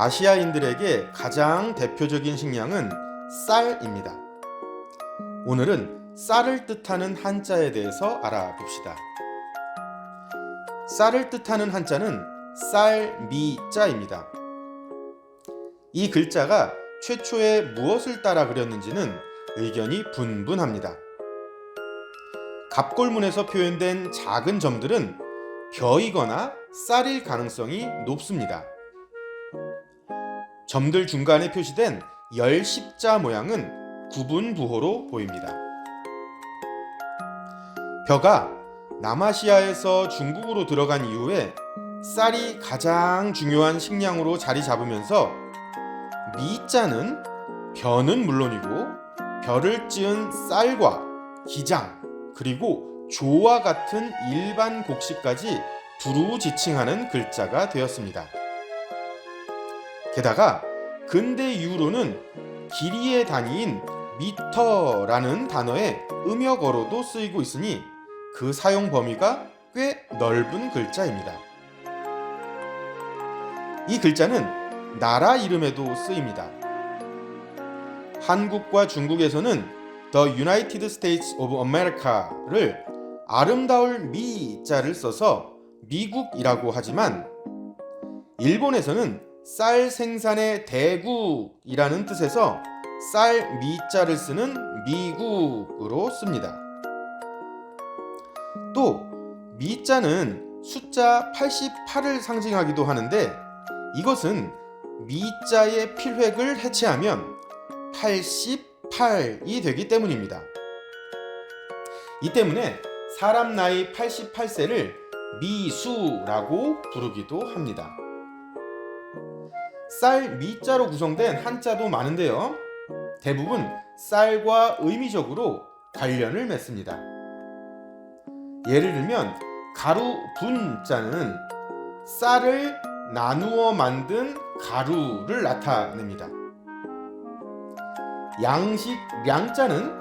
아시아인들에게 가장 대표적인 식량은 쌀입니다. 오늘은 쌀을 뜻하는 한자에 대해서 알아봅시다. 쌀을 뜻하는 한자는 쌀미자입니다. 이 글자가 최초에 무엇을 따라 그렸는지는 의견이 분분합니다. 갑골문에서 표현된 작은 점들은 벼이거나 쌀일 가능성이 높습니다. 점들 중간에 표시된 열 십자 모양은 구분부호로 보입니다. 벼가 남아시아에서 중국으로 들어간 이후에 쌀이 가장 중요한 식량으로 자리 잡으면서 미자는 벼는 물론이고 벼를 찌은 쌀과 기장 그리고 조와 같은 일반 곡식까지 두루 지칭하는 글자가 되었습니다. 게다가 근대 이후로는 길이의 단위인 미터라는 단어의 음역어로도 쓰이고 있으니 그 사용 범위가 꽤 넓은 글자입니다. 이 글자는 나라 이름에도 쓰입니다. 한국과 중국에서는 The United States of America를 아름다울 미자를 써서 미국이라고 하지만 일본에서는 쌀 생산의 대국이라는 뜻에서 쌀 미자를 쓰는 미국으로 씁니다. 또 미자는 숫자 88을 상징하기도 하는데 이것은 미자의 필획을 해체하면 88이 되기 때문입니다. 이 때문에 사람 나이 88세를 미수라고 부르기도 합니다. 쌀 미자로 구성된 한자도 많은데요. 대부분 쌀과 의미적으로 관련을 맺습니다. 예를 들면 가루 분자는 쌀을 나누어 만든 가루를 나타냅니다. 양식 량자는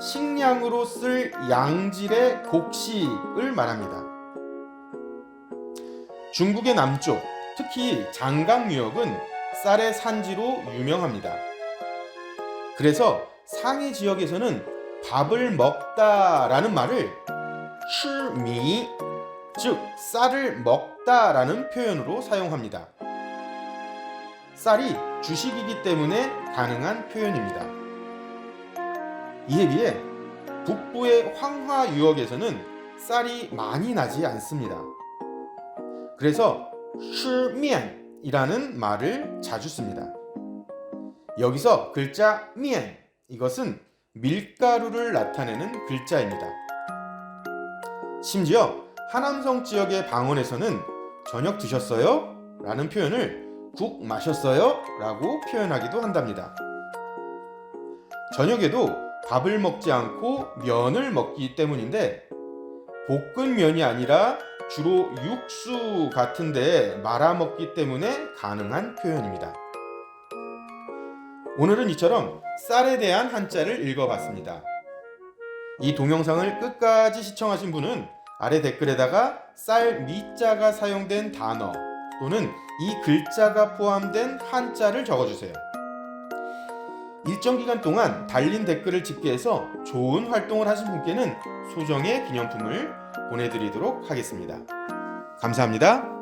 식량으로 쓸 양질의 곡식을 말합니다. 중국의 남쪽, 특히 장강유역은 쌀의 산지로 유명합니다. 그래서 상해 지역에서는 밥을 먹다라는 말을 슈미, 즉 쌀을 먹다라는 표현으로 사용합니다. 쌀이 주식이기 때문에 가능한 표현입니다. 이에 비해 북부의 황화 유역에서는 쌀이 많이 나지 않습니다. 그래서 슈미안 이라는 말을 자주 씁니다. 여기서 글자 미안 이것은 밀가루를 나타내는 글자입니다. 심지어 하남성 지역의 방언에서는 저녁 드셨어요? 라는 표현을 국 마셨어요? 라고 표현하기도 한답니다. 저녁에도 밥을 먹지 않고 면을 먹기 때문인데 볶은 면이 아니라 주로 육수 같은데 말아 먹기 때문에 가능한 표현입니다. 오늘은 이처럼 쌀에 대한 한자를 읽어봤습니다. 이 동영상을 끝까지 시청하신 분은 아래 댓글에다가 쌀 미자가 사용된 단어 또는 이 글자가 포함된 한자를 적어주세요. 일정 기간 동안 달린 댓글을 집계해서 좋은 활동을 하신 분께는 소정의 기념품을 보내드리도록 하겠습니다. 감사합니다.